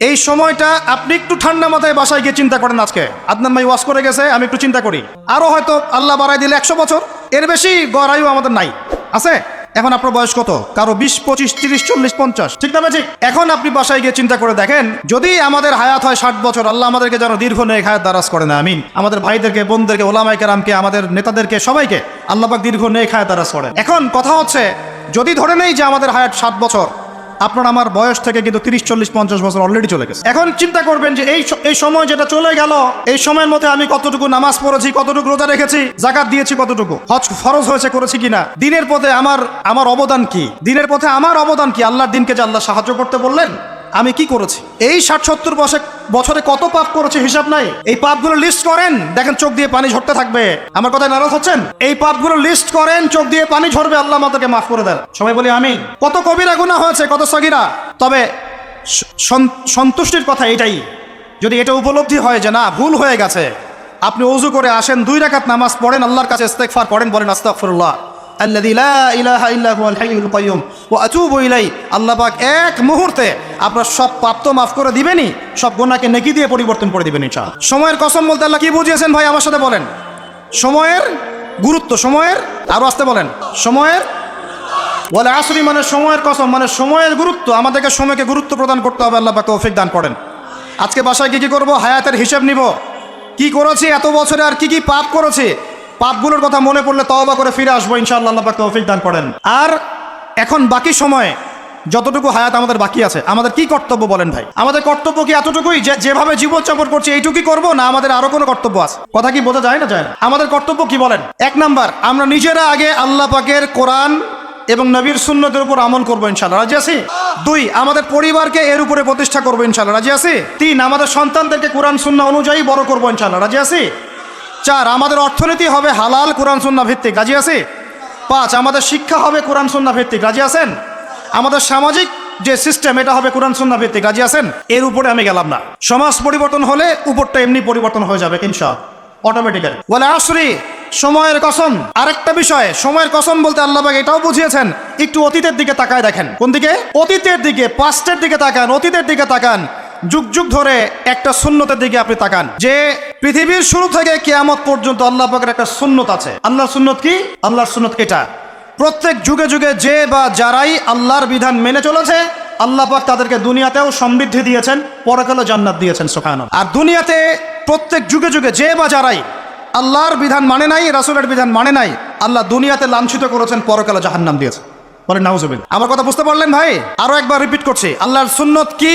এই সময়টা আপনি একটু ঠান্ডা মাথায় বাসায় গিয়ে চিন্তা করেন আজকে। আদনান ভাই ওয়াশ করে গেছে, আমি একটু চিন্তা করি। আরও হয়তো আল্লাহ বাড়াই দিলে একশো বছর, এর বেশি গড়াইও আমাদের নাই। আছে? এখন আপনার বয়স কত? কারও বিশ, পঁচিশ, তিরিশ, চল্লিশ, পঞ্চাশ। ঠিক না ঠিক এখন আপনি বাসায় গিয়ে চিন্তা করে দেখেন, যদি আমাদের হায়াত হয় ষাট বছর, আল্লাহ আমাদেরকে যেন দীর্ঘ নেক হায়াত দারাজ করে না আমিন। আমাদের ভাইদেরকে, বোনদেরকে ওলামাই কেরামকে, আমাদের নেতাদেরকে, সবাইকে আল্লাহবাক দীর্ঘ নেক হায়াত দারাজ করেন। এখন কথা হচ্ছে, যদি ধরে নেই যে আমাদের হায়াত ষাট বছর আপনার আমার বয়স থেকে কিন্তু তিরিশ, চল্লিশ, পঞ্চাশ বছর অলরেডি চলে গেছে। এখন চিন্তা করবেন যে এই এই সময় যেটা চলে গেল, এই সময়ের মধ্যে আমি কতটুকু নামাজ পড়েছি, কতটুকু রোজা রেখেছি, জাকাত দিয়েছি কতটুকু, হজ ফরজ হয়েছে করেছি কিনা, দিনের পথে আমার আমার অবদান কি, দিনের পথে আমার অবদান কি, আল্লাহর দিনকে যে আল্লাহ সাহায্য করতে বললেন? আমি কি করেছি? এই ষাট সত্তর বছর বছরে কত পাপ করেছে হিসাব নাই। এই পাপগুলো লিস্ট করেন। দেখেন চোখ দিয়ে পানি ঝরতে থাকবে। আমার কথায় নারাজ হচ্ছেন? এই পাপগুলো লিস্ট করেন, চোখ দিয়ে পানি ঝরবে, আল্লাহ আমাদেরকে মাফ করে দেন। সবাই বলি আমি কত কবিরা গুণা হয়েছে, কত সগিরা। তবে সন্তুষ্টির কথা এটাই। যদি এটা উপলব্ধি হয় যে না, ভুল হয়ে গেছে, আপনি অজু করে আসেন, দুই রাকাত নামাজ পড়েন, আল্লাহর কাছে ইস্তেগফার পড়েন বলেন আস্তাগফিরুল্লাহ। আল্লাযী লা ইলাহা ইল্লা হুয়াল হাইয়ুল কাইয়্যুম ওয়া আতুবু ইলাই আল্লাহ পাক এক মুহূর্তে আপনার সব পাপ তো মাফ করে দিবেনই, সব গুনাহকে নেকি দিয়ে পরিবর্তন করে দিবেন ইনশাআল্লাহ। সময়ের কসম বলতে আল্লাহ কি বুঝিয়েছেন ভাই আমার সাথে বলেন? সময়ের গুরুত্ব, সময়ের, আরও আসতে বলেন। সময়ের? বলে আসরি মানে সময়ের কসম মানে সময়ের গুরুত্ব। আমাদেরকে সময়কে গুরুত্ব প্রদান করতে হবে, আল্লাহ পাক তৌফিক দান করেন। আজকে বাসায় কি কি করব? হায়াতের হিসেব নিব। কি করেছি? এত বছরে আর কি কি পাপ করেছি? পাপগুলোর কথা মনে পড়লে তওবা করে ফিরে আসব, ইনশাআল্লাহ, আল্লাহ পাক তৌফিক দান করেন। আর এখন বাকি সময়ে যতটুকু হায়াত আমাদের বাকি আছে, আমাদের কি কর্তব্য বলেন ভাই? আমাদের কর্তব্য কি এতটুকুই যে যেভাবে জীবনযাপন করছি এইটুকুই করব, না আমাদের আরও কোনো কর্তব্য আছে? কথা কি বোঝা যায় না যায় না? আমাদের কর্তব্য কি বলেন? এক নাম্বার, আমরা নিজেরা আগে আল্লাহ পাকের কোরআন এবং নবীর সুন্নতের উপর আমল করব ইনশাল্লাহ রাজি আছি? দুই, আমাদের পরিবারকে এর উপরে প্রতিষ্ঠা করব ইনশাল্লাহ রাজি আছি? তিন, আমাদের সন্তানদেরকে কোরআন সুন্না অনুযায়ী বড় করব ইনশাল্লাহ রাজি আছি? চার, আমাদের অর্থনীতি হবে হালাল কোরআন সুন্না ভিত্তিক। রাজি আছে? পাঁচ, আমাদের শিক্ষা হবে কোরআন সুন্না ভিত্তিক। রাজি আছেন? আমাদের সামাজিক যে সিস্টেম এটা হবে কোরআন সুন্না ভিত্তিক। রাজি আছেন? এর উপরে আমি গেলাম না। সমাজ পরিবর্তন হলে উপরটা এমনি পরিবর্তন হয়ে যাবে, ইনশাআল্লাহ। অটোমেটিক্যালি বলে আসরি, সময়ের কসম। আরেকটা বিষয়, সময়ের কসম বলতে আল্লাহ পাক এটাও বুঝিয়েছেন, একটু অতীতের দিকে তাকায় দেখেন। কোন দিকে? অতীতের দিকে পাস্টের দিকে তাকান, অতীতের দিকে তাকান। যুগ যুগ ধরে একটা সুন্নতের দিকে আপনি তাকান। যে পৃথিবীর শুরু থেকে কেয়ামত পর্যন্ত আল্লাহ পাকের একটা সুন্নত আছে। আল্লাহর সুন্নত কি? আল্লাহর সুন্নত এটা। প্রত্যেক যুগে যুগে যে বা যারাই আল্লাহর বিধান মেনে চলেছে, আল্লাহ পাক তাদেরকে দুনিয়াতেও সমৃদ্ধি দিয়েছেন পরকালে জান্নাত দিয়েছেন সুখান আর দুনিয়াতে প্রত্যেক যুগে যুগে যে বা যারাই আল্লাহর বিধান মানে নাই, রাসুলের বিধান মানে নাই, আল্লাহ দুনিয়াতে লাঞ্ছিত করেছেন পরকালে জাহান্নাম দিয়েছেন। বলেন নাউজুবিল আমার কথা বুঝতে পারলেন ভাই? আরও একবার রিপিট করছি। আল্লাহর সুন্নত কি?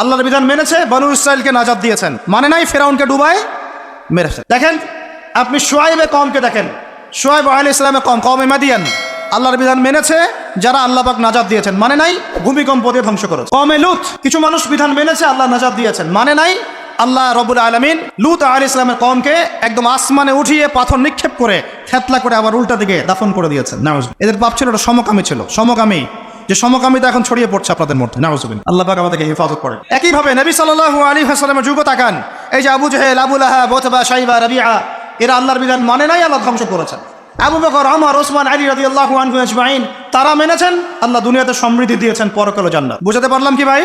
আল্লাহর বিধান মেনেছে, বনু ইসরায়েলকে নাজাদ দিয়েছেন। মানে নাই ফেরাউনকে ডুবায় মেরেছে। দেখেন, আপনি সোয়াইবে কমকে দেখেন। সোয়াইব আলী ইসলামের কম কমে মাদিয়ান। আল্লাহর বিধান মেনেছে, যারা আল্লাহ পাক নাজাদ দিয়েছেন। মানে নাই ভূমিকম্প দিয়ে ধ্বংস করেছে। কমে লুত, কিছু মানুষ বিধান মেনেছে, আল্লাহ নাজাদ দিয়েছেন। মানে নাই আল্লাহ রবুল আলমিন লুত আলী ইসলামের কমকে একদম আসমানে উঠিয়ে পাথর নিক্ষেপ করে, থেতলা করে আবার উল্টা দিকে দাফন করে দিয়েছেন। এদের পাপ ছিল ওটা সমকামী ছিল। সমকামী যে সমকামিতা এখন ছড়িয়ে পড়ছে আপনাদের মধ্যে নাউজুবিন আল্লাহ পাক আমাদেরকে হেফাজত করেন। একইভাবে নবী সাল্লাল্লাহু আলাইহি ওয়াসাল্লামের যুগ তাকান। এই যে আবু জেহেল, আবু লাহাব, ওতবা, শাইবা রাবিআ এরা আল্লাহর বিধান মানে নাই, আল্লাহ ধ্বংস করেছেন। আবু বকর আমর ওসমান, আলী রাদিয়াল্লাহু আনহু আজমাইন, তারা মেনেছেন, আল্লাহ দুনিয়াতে সমৃদ্ধি দিয়েছেন, পরকাল জান্নাত। বুঝাতে পারলাম কি ভাই?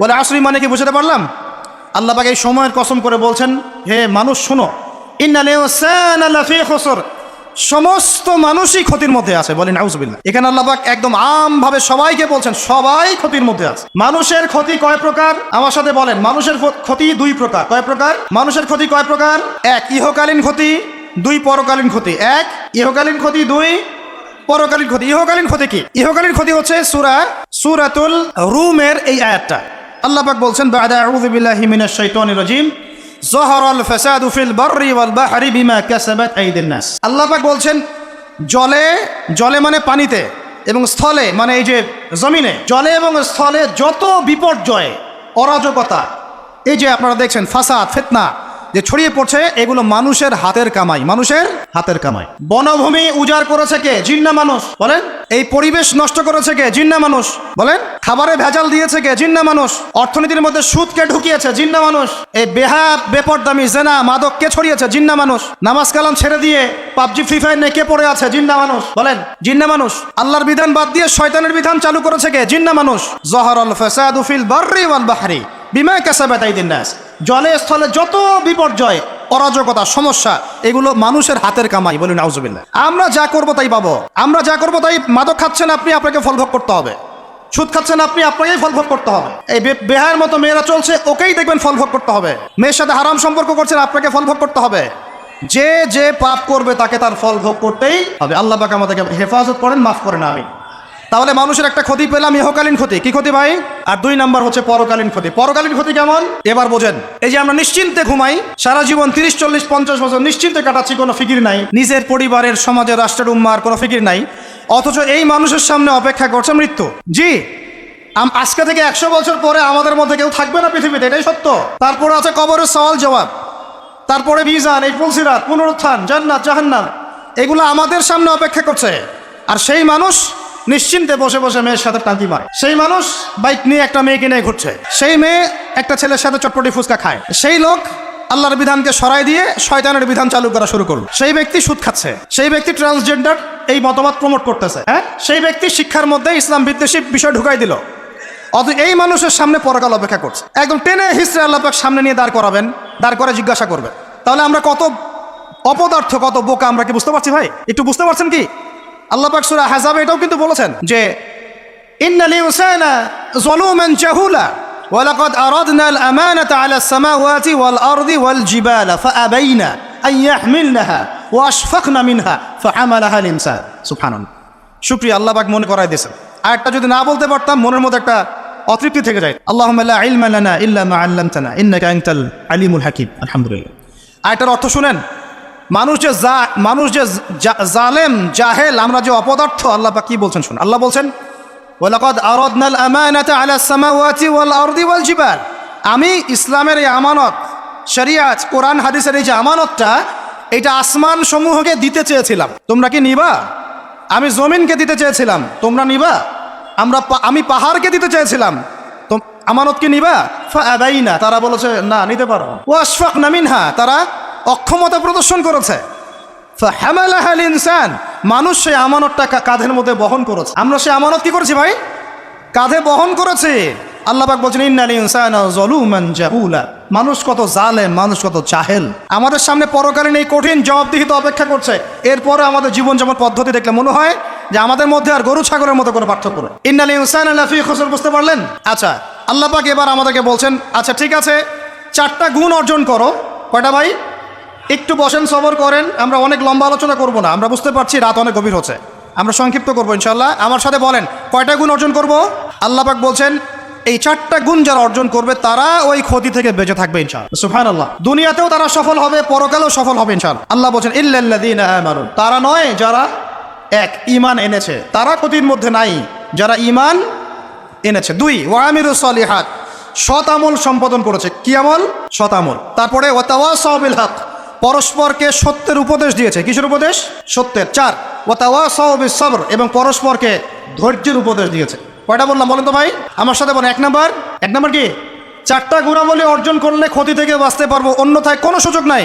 বলে আসরি মানে কি বুঝাতে পারলাম? আল্লাহ পাক এই সময়ের কসম করে বলছেন, হে মানুষ শুনো খুসর। সমস্ত মানুষই ক্ষতির মধ্যে আছে বলেন আউজবিল্লা এখানে আল্লাহ পাক একদম আমভাবে সবাইকে বলছেন, সবাই ক্ষতির মধ্যে আছে। মানুষের ক্ষতি কয় প্রকার? আমার সাথে বলেন, মানুষের ক্ষতি দুই প্রকার। কয় প্রকার? মানুষের ক্ষতি কয় প্রকার? এক, ইহকালীন ক্ষতি, দুই, পরকালীন ক্ষতি। এক, ইহকালীন ক্ষতি, দুই, পরকালীন ক্ষতি। ইহকালীন ক্ষতি কি? ইহকালীন ক্ষতি হচ্ছে সুরা সুরাতুল রুমের এই আয়াতটা। আল্লাহ পাক বলছেন, বাদা আউযু বিল্লাহি মিনাশ জহরল ফেসাদ উফিল বর্রি ওয়াল বাহারি বিমা ক্যাসাবাত আইদিন নাস। আল্লাহ বলছেন, জলে জলে মানে পানিতে এবং স্থলে মানে এই যে জমিনে। জলে এবং স্থলে যত বিপর্যয়, অরাজকতা, এই যে আপনারা দেখছেন, ফাসাদ, ফেতনা যে ছড়িয়ে পড়ছে, এগুলো মানুষের হাতের কামাই। মানুষের হাতের কামাই। বনভূমি উজাড় করেছে কে? জিন্না মানুষ। বলেন? এই পরিবেশ নষ্ট করেছে কে? জিন্না মানুষ। বলেন? খাবারে ভেজাল দিয়েছে কে? জিন্না মানুষ। অর্থনীতির মধ্যে সুদকে ঢুকিয়েছে? জিন্না মানুষ। এই বেহা বেপরদামি, জেনা, মাদক কে ছড়িয়েছে? জিন্না মানুষ। নামাজ কালাম ছেড়ে দিয়ে পাবজি, ফ্রি ফায়ার নিয়ে কে পড়ে আছে? জিন্না মানুষ। বলেন? জিন্না মানুষ। আল্লাহর বিধান বাদ দিয়ে শয়তানের বিধান চালু করেছে কে? জিন্না মানুষ। জহরল ফাসাদু ফিল বাররি ওয়াল বাহরি। বিমা কাসাবাত আইদিন নাস। জলে, স্থলে যত বিপর্যয়, অরাজকতা, সমস্যা, এগুলো মানুষের হাতের কামাই বলুন আউজুবিল্লাহ আমরা যা করব তাই পাবো। আমরা যা করব তাই মাদক খাচ্ছেন আপনি, আপনাকে ফল ভোগ করতে হবে। সুদ খাচ্ছেন আপনি, আপনাকেই ফল ভোগ করতে হবে। এই বেহায়ের মতো মেয়েরা চলছে, ওকেই দেখবেন ফল ভোগ করতে হবে। মেয়ের সাথে হারাম সম্পর্ক করছেন, আপনাকে ফল ভোগ করতে হবে। যে যে পাপ করবে তাকে তার ফল ভোগ করতেই হবে। আল্লাহ পাক আমাদেরকে হেফাজত করেন, মাফ করেন আমি তাহলে মানুষের একটা ক্ষতি পেলাম ইহকালীন ক্ষতি। কি ক্ষতি ভাই? আর দুই নাম্বার হচ্ছে পরকালীন ক্ষতি। পরকালীন ক্ষতি কেমন? এবার বোঝেন। এই যে আমরা নিশ্চিন্তে ঘুমাই, সারা জীবন তিরিশ, চল্লিশ, পঞ্চাশ বছর নিশ্চিন্তে কাটাচ্ছি, কোনো ফিকির নাই। নিজের পরিবারের, সমাজের, রাষ্ট্রের, উম্মার কোনো ফিকির নাই। অথচ এই মানুষের সামনে অপেক্ষা করছে মৃত্যু। জি আজকে থেকে একশো বছর পরে আমাদের মধ্যে কেউ থাকবে না পৃথিবীতে, এটাই সত্য। তারপরে আছে কবরের সওয়াল জবাব। তারপরে বিজান, এই ফুলসিরাত, পুনরুত্থান, জান্নাত, জাহান্নাম, এগুলো আমাদের সামনে অপেক্ষা করছে। আর সেই মানুষ নিশ্চিন্তে বসে বসে মেয়ের সাথে টাঙ্কি মারে। সেই মানুষ বাইক নিয়ে একটা মেয়েকে নিয়ে ঘুরছে। সেই মেয়ে একটা ছেলের সাথে চটপটি ফুচকা খায়। সেই লোক আল্লাহর বিধানকে সরাই দিয়ে শয়তানের বিধান চালু করা শুরু করল। সেই ব্যক্তি সুদ খাচ্ছে। সেই ব্যক্তি ট্রান্সজেন্ডার এই মতামত প্রমোট করতেছে। হ্যাঁ? সেই ব্যক্তি শিক্ষার মধ্যে ইসলাম বিদ্বেষী বিষয় ঢুকাই দিল। অত এই মানুষের সামনে পরকাল অপেক্ষা করছে। একদম টেনে হিস্ট্রি আল্লাপাক সামনে নিয়ে দাঁড় করাবেন, দাঁড় করে জিজ্ঞাসা করবেন। তাহলে আমরা কত অপদার্থ, কত বোকা, আমরা কি বুঝতে পারছি ভাই? একটু বুঝতে পারছেন কি? আল্লাপাক সুরা হাজাবে এটাও কিন্তু বলেছেন যে ইন্নালি উসানা জলুমান জাহুলা ولقد أردنا الأمانة على السماوات والأرض والجبال فأبينا أن يحملنها وأشفقن منها فحملها الإنسان سبحان الله শুক্রিয়া আল্লাহ পাক মনে করাই দিয়েছেন আর একটা যদি না বলতে পারতাম মনের মধ্যে একটা অতৃপ্তি থেকে যায় আল্লাহ ইলমা লানা ইল্লা মা আল্লামতানা ইন্নাকা আনতাল আলিমুল হাকিম আলহামদুলিল্লাহ আর এটার অর্থ শুনেন মানুষ যে মানুষ যে জালেম, জাহেল, আমরা যে অপদার্থ, আল্লাহ কি বলছেন শুন আল্লাহ বলছেন আমি ইসলামের এই আমানত, শরিয়াত, কোরআন, হাদিসের এই যে আমানতটা, এটা আসমান সমূহকে দিতে চেয়েছিলাম। তোমরা কি নিবা? আমি জমিনকে দিতে চেয়েছিলাম। তোমরা নিবা? আমরা আমি পাহাড়কে দিতে চেয়েছিলাম। আমানত কি নিবা? না তারা বলেছে, না, নিতে পারো। ও আশফাক নামিনহা তারা অক্ষমতা প্রদর্শন করেছে। মানুষ সেই আমানতটা কাঁধের মধ্যে বহন করেছে। আমরা সেই আমানত কি করেছি ভাই? কাঁধে বহন করেছে। আল্লাহ পাক বলছেন ইন্নাল ইনসানা যালুমান জাহুলা মানুষ কত জালেম, মানুষ কত চাহেল আমাদের সামনে পরকালীন এই কঠিন জবাবদিহিত অপেক্ষা করছে। এরপরে আমাদের জীবন যেমন পদ্ধতি দেখলে মনে হয় যে আমাদের মধ্যে আর গরু, ছাগলের মতো কোনো পার্থক্য নেই। ইন্নাল ইনসানা লাফি খুসর বুঝতে পারলেন? আচ্ছা আল্লাহ পাক এবার আমাদেরকে বলছেন আচ্ছা ঠিক আছে, চারটা গুণ অর্জন করো। কয়টা ভাই? একটু বসেন, সবর করেন, আমরা অনেক লম্বা আলোচনা করব না, আমরা বুঝতে পারছি রাত অনেক গভীর হচ্ছে। আমরা সংক্ষিপ্ত করব ইনশাল্লাহ আমার সাথে বলেন, কয়টা গুণ অর্জন করব? আল্লাহ পাক বলছেন, এই চারটা গুণ যারা অর্জন করবে, তারা ওই ক্ষতি থেকে বেঁচে থাকবে ইনশাল সুফান আল্লাহ দুনিয়াতেও তারা সফল হবে, পরকালেও সফল হবে ইনশাল আল্লাহ বলছেন আমানুন তারা নয়, যারা এক ইমান এনেছে। তারা ক্ষতির মধ্যে নাই, যারা ইমান এনেছে। দুই ওয়ামিরু সলিহাত। সৎ আমল সম্পাদন করেছে। কি আমল? সৎ আমল। তারপরে ওয়াতাওয়াসাবিল হক। পরস্পরকে সত্যের উপদেশ দিয়েছে। কিসের উপদেশ? সত্যের। চার ওয়াতাওয়াসাবিস সবর এবং পরস্পরকে ধৈর্যের উপদেশ দিয়েছে। কয়টা বললাম বলেন তো ভাই? আমার সাথে বলেন, এক নাম্বার। এক নাম্বার কি? চারটা গুণাবলী অর্জন করলে ক্ষতি থেকে বাঁচতে পারব, অন্যথায় কোনো সুযোগ নাই।